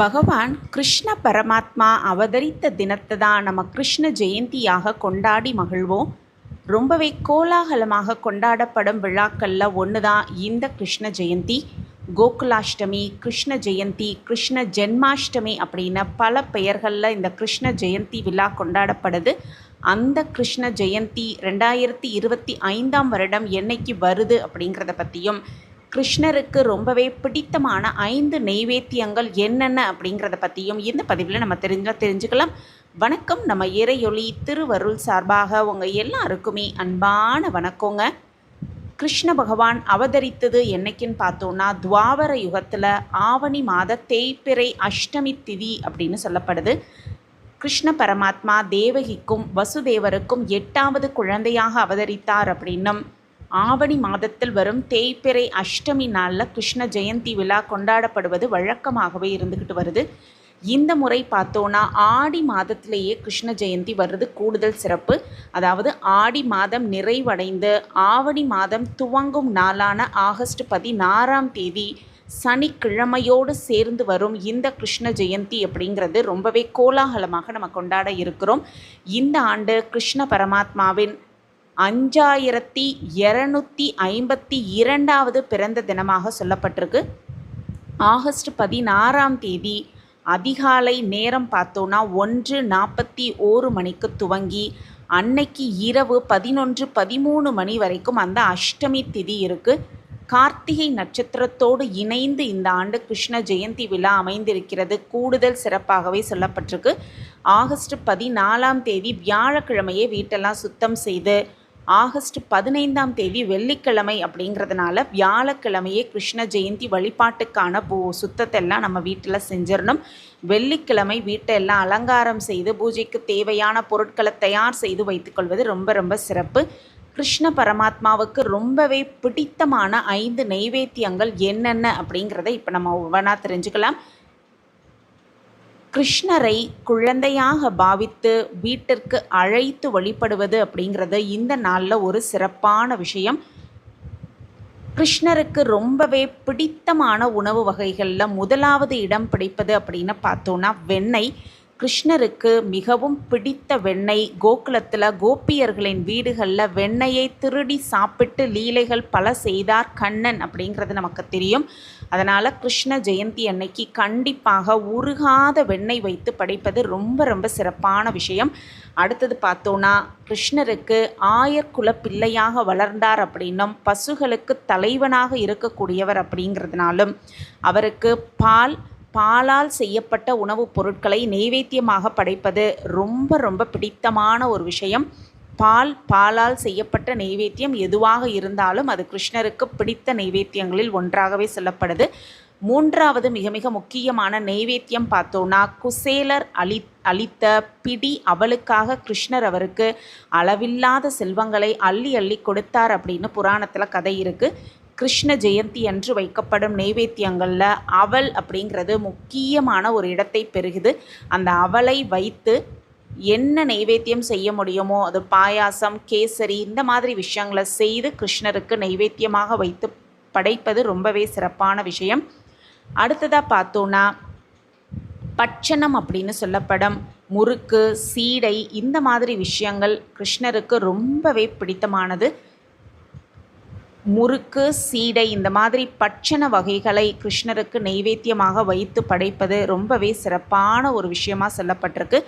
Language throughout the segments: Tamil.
பகவான் கிருஷ்ண பரமாத்மா அவதரித்த தினத்தை தான் நம்ம கிருஷ்ண ஜெயந்தியாக கொண்டாடி மகிழ்வோம். ரொம்பவே கோலாகலமாக கொண்டாடப்படும் விழாக்களில் ஒன்று தான் இந்த கிருஷ்ண ஜெயந்தி. கோகுலாஷ்டமி கிருஷ்ண ஜெயந்தி கிருஷ்ண ஜென்மாஷ்டமி அப்படின்னு பல பெயர்களில் இந்த கிருஷ்ண ஜெயந்தி விழா கொண்டாடப்படுது. அந்த கிருஷ்ண ஜெயந்தி ரெண்டாயிரத்தி இருபத்தி ஐந்தாம் வருடம் என்னைக்கு வருது அப்படிங்கிறத பற்றியும் கிருஷ்ணருக்கு ரொம்பவே பிடித்தமான ஐந்து நெய்வேத்தியங்கள் என்னென்ன அப்படிங்கிறத பற்றியும் இந்த பதிவில் நம்ம தெரிஞ்சால் தெரிஞ்சுக்கலாம். வணக்கம். நம்ம இறையொளி திருவருள் சார்பாக உங்கள் எல்லாருக்குமே அன்பான வணக்கங்க. கிருஷ்ண பகவான் அவதரித்தது என்னைக்குன்னு பார்த்தோன்னா துவாபர யுகத்தில் ஆவணி மாத தேய்பிறை அஷ்டமி திதி அப்படின்னு சொல்லப்படுது. கிருஷ்ண பரமாத்மா தேவகிக்கும் வசுதேவருக்கும் எட்டாவது குழந்தையாக அவதரித்தார் அப்படின்னும் ஆவணி மாதத்தில் வரும் தேய்பிறை அஷ்டமி நாளில் கிருஷ்ண ஜெயந்தி விழா கொண்டாடப்படுவது வழக்கமாகவே இருந்துக்கிட்டு வருது. இந்த முறை பார்த்தோன்னா ஆடி மாதத்திலேயே கிருஷ்ண ஜெயந்தி வர்றது கூடுதல் சிறப்பு. அதாவது ஆடி மாதம் நிறைவடைந்து ஆவணி மாதம் துவங்கும் நாளான ஆகஸ்ட் பதினாறாம் தேதி சனிக்கிழமையோடு சேர்ந்து வரும் இந்த கிருஷ்ண ஜெயந்தி அப்படிங்கிறது ரொம்பவே கோலாகலமாக நம்ம கொண்டாட இருக்கிறோம். இந்த ஆண்டு கிருஷ்ண பரமாத்மாவின் அஞ்சாயிரத்தி இரநூத்தி ஐம்பத்தி இரண்டாவது பிறந்த தினமாக சொல்லப்பட்டிருக்கு. ஆகஸ்ட் பதினாறாம் தேதி அதிகாலை நேரம் பார்த்தோன்னா ஒன்று நாற்பத்தி ஓரு மணிக்கு துவங்கி அன்னைக்கு இரவு பதினொன்று பதிமூணு மணி வரைக்கும் அந்த அஷ்டமி திதி இருக்குது கார்த்திகை நட்சத்திரத்தோடு இணைந்து இந்த ஆண்டு கிருஷ்ண ஜெயந்தி விழா அமைந்திருக்கிறது. கூடுதல் சிறப்பாகவே சொல்லப்பட்டிருக்கு. ஆகஸ்ட் பதினாலாம் தேதி வியாழக்கிழமையே வீட்டெல்லாம் சுத்தம் செய்து ஆகஸ்ட் பதினைந்தாம் தேதி வெள்ளிக்கிழமை அப்படிங்கிறதுனால வியாழக்கிழமையே கிருஷ்ண ஜெயந்தி வழிபாட்டுக்கான பூ சுத்தத்தெல்லாம் நம்ம வீட்டில் செஞ்சிடணும். வெள்ளிக்கிழமை வீட்டை எல்லாம் அலங்காரம் செய்து பூஜைக்கு தேவையான பொருட்களை தயார் செய்து வைத்துக்கொள்வது ரொம்ப ரொம்ப சிறப்பு. கிருஷ்ண பரமாத்மாவுக்கு ரொம்பவே பிடித்தமான ஐந்து நைவேத்தியங்கள் என்னென்ன அப்படிங்கிறத இப்போ நம்ம ஒவ்வொன்றா தெரிஞ்சுக்கலாம். கிருஷ்ணரை குழந்தையாக பாவித்து வீட்டிற்கு அழைத்து வழிபடுவது அப்படிங்கிறது இந்த நாளில் ஒரு சிறப்பான விஷயம். கிருஷ்ணருக்கு ரொம்பவே பிடித்தமான உணவு வகைகளில் முதலாவது இடம் பிடிப்பது அப்படின்னு பார்த்தோன்னா வெண்ணெய். கிருஷ்ணருக்கு மிகவும் பிடித்த வெண்ணெய். கோகுலத்தில் கோபியர்களின் வீடுகளில் வெண்ணெயை திருடி சாப்பிட்டு லீலைகள் பல செய்தார் கண்ணன் அப்படிங்கிறது நமக்கு தெரியும். அதனால் கிருஷ்ண ஜெயந்தி அன்னைக்கு கண்டிப்பாக உருகாத வெண்ணெய் வைத்து படைப்பது ரொம்ப ரொம்ப சிறப்பான விஷயம். அடுத்தது பார்த்தோன்னா கிருஷ்ணருக்கு ஆயர்குல பிள்ளையாக வளர்ந்தார் அப்படின்னும் பசுகளுக்கு தலைவனாக இருக்கக்கூடியவர் அப்படிங்கிறதுனாலும் அவருக்கு பால் பாலால் செய்யப்பட்ட உணவுப் பொருட்களை நெய்வேத்தியமாக படைப்பது ரொம்ப ரொம்ப பிடித்தமான ஒரு விஷயம். பால் பாலால் செய்யப்பட்ட நெய்வேத்தியம் எதுவாக இருந்தாலும் அது கிருஷ்ணருக்கு பிடித்த நெய்வேத்தியங்களில் ஒன்றாகவே சொல்லப்படுது. மூன்றாவது மிக மிக முக்கியமான நெய்வேத்தியம் பார்த்தோன்னா குசேலர் அளி அளித்த பிடி அவளுக்காக கிருஷ்ணர் அவருக்கு அளவில்லாத செல்வங்களை அள்ளி அள்ளி கொடுத்தார் அப்படின்னு புராணத்தில் கதை இருக்குது கிருஷ்ண ஜெயந்தி அன்று வைக்கப்படும் நெய்வேத்தியங்களில் அவல் அப்படிங்கிறது முக்கியமான ஒரு இடத்தை பெறுகுது. அந்த அவலை வைத்து என்ன நெய்வேத்தியம் செய்ய முடியுமோ அது பாயாசம் கேசரி இந்த மாதிரி விஷயங்களை செய்து கிருஷ்ணருக்கு நெய்வேத்தியமாக வைத்து படைப்பது ரொம்பவே சிறப்பான விஷயம். அடுத்ததாக பார்த்தோன்னா பட்சணம் அப்படின்னு சொல்லப்படும். முறுக்கு சீடை இந்த மாதிரி விஷயங்கள் கிருஷ்ணருக்கு ரொம்பவே பிடித்தமானது. முறுக்கு சீடை இந்த மாதிரி பட்சண வகைகளை கிருஷ்ணருக்கு நெய்வேத்தியமாக வைத்து படைப்பது ரொம்பவே சிறப்பான ஒரு விஷயமாக சொல்லப்பட்டிருக்கு.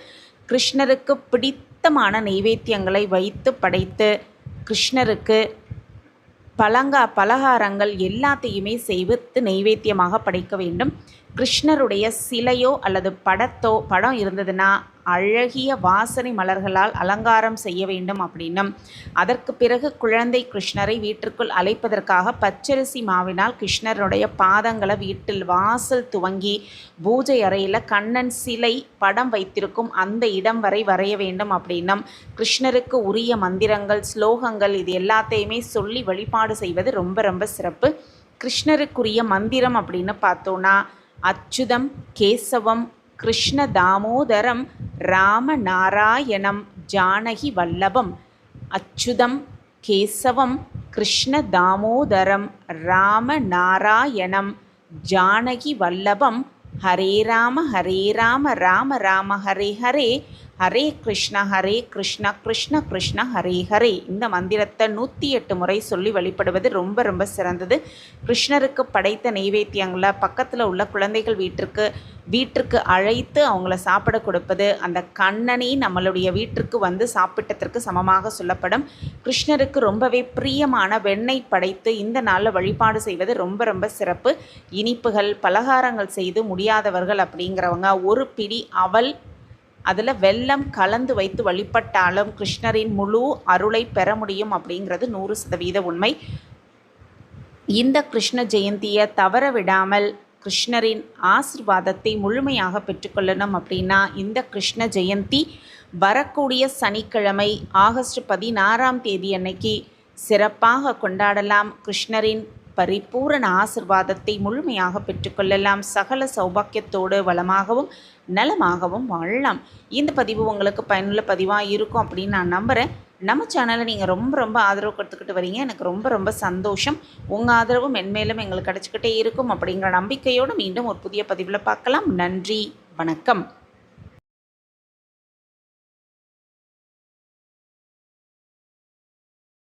கிருஷ்ணருக்கு பிடித்தமான நெய்வேத்தியங்களை வைத்து படைத்து கிருஷ்ணருக்கு பழங்கா பலகாரங்கள் எல்லாத்தையுமே செய்வித்து நெய்வேத்தியமாக படைக்க வேண்டும். கிருஷ்ணருடைய சிலையோ அல்லது படத்தோ படம் இருந்ததுன்னா அழகிய வாசனை மலர்களால் அலங்காரம் செய்ய வேண்டும் அப்படின்னும். அதற்கு பிறகு குழந்தை கிருஷ்ணரை வீட்டிற்குள் அழைப்பதற்காக பச்சரிசி மாவினால் கிருஷ்ணருடைய பாதங்களை வீட்டில் வாசல் துவங்கி பூஜை அறையில் கண்ணன் சிலை படம் வைத்திருக்கும் அந்த இடம் வரை வரைய வேண்டும் அப்படின்னும். கிருஷ்ணருக்கு உரிய மந்திரங்கள் ஸ்லோகங்கள் இது எல்லாத்தையுமே சொல்லி வழிபாடு செய்வது ரொம்ப ரொம்ப சிறப்பு. கிருஷ்ணருக்குரிய மந்திரம் அப்படின்னு பார்த்தோன்னா அச்சுதம் கேசவம் கிருஷ்ண தாமோதரம் ராமநாராயணம் ஜானகி வல்லபம் அச்சுதம் கேசவம் கிருஷ்ண தாமோதரம் ராமநாராயணம் ஜானகி வல்லபம் ஹரே ராம ஹரே ராம ராம ராம ஹரே ஹரே ஹரே கிருஷ்ணா ஹரே கிருஷ்ணா கிருஷ்ண கிருஷ்ண ஹரே ஹரே. இந்த மந்திரத்தை நூற்றி எட்டு முறை சொல்லி வழிபடுவது ரொம்ப ரொம்ப சிறந்தது. கிருஷ்ணருக்கு படைத்த நெய்வேத்தியங்களை பக்கத்தில் உள்ள குழந்தைகள் வீட்டிற்கு வீட்டிற்கு அழைத்து அவங்கள சாப்பிட கொடுப்பது அந்த கண்ணனை நம்மளுடைய வீட்டிற்கு வந்து சாப்பிட்டதற்கு சமமாக சொல்லப்படும். கிருஷ்ணருக்கு ரொம்பவே பிரியமான வெண்ணெய் படைத்து இந்த நாளில் வழிபாடு செய்வது ரொம்ப ரொம்ப சிறப்பு. இனிப்புகள் பலகாரங்கள் செய்து முடியாதவர்கள் அப்படிங்கிறவங்க ஒரு பிடி அவல் அதில் வெள்ளம் கலந்து வைத்து வழிபட்டாலும் கிருஷ்ணரின் முழு அருளை பெற முடியும் அப்படிங்கிறது நூறு சதவீத உண்மை. இந்த கிருஷ்ண ஜெயந்தியை தவற விடாமல் கிருஷ்ணரின் ஆசிர்வாதத்தை முழுமையாக பெற்றுக்கொள்ளணும் அப்படின்னா இந்த கிருஷ்ண ஜெயந்தி வரக்கூடிய சனிக்கிழமை ஆகஸ்ட் பதினாறாம் தேதி அன்னைக்கு சிறப்பாக கொண்டாடலாம். கிருஷ்ணரின் பரிபூரண ஆசிர்வாதத்தை முழுமையாக பெற்றுக்கொள்ளலாம் சகல சௌபாக்கியத்தோடு வளமாகவும் நலமாகவும் வாழலாம். இந்த பதிவு உங்களுக்கு பயனுள்ள பதிவாக இருக்கும் அப்படின்னு நான் நம்புகிறேன் நம்ம சேனலை நீங்கள் ரொம்ப ரொம்ப ஆதரவு கொடுத்துக்கிட்டு வரீங்க. எனக்கு ரொம்ப ரொம்ப சந்தோஷம். உங்கள் ஆதரவு மென்மேலும் எங்களுக்கு கிடச்சிக்கிட்டே இருக்கும் அப்படிங்கிற நம்பிக்கையோடு மீண்டும் ஒரு புதிய பதிவில் பார்க்கலாம். நன்றி. வணக்கம்.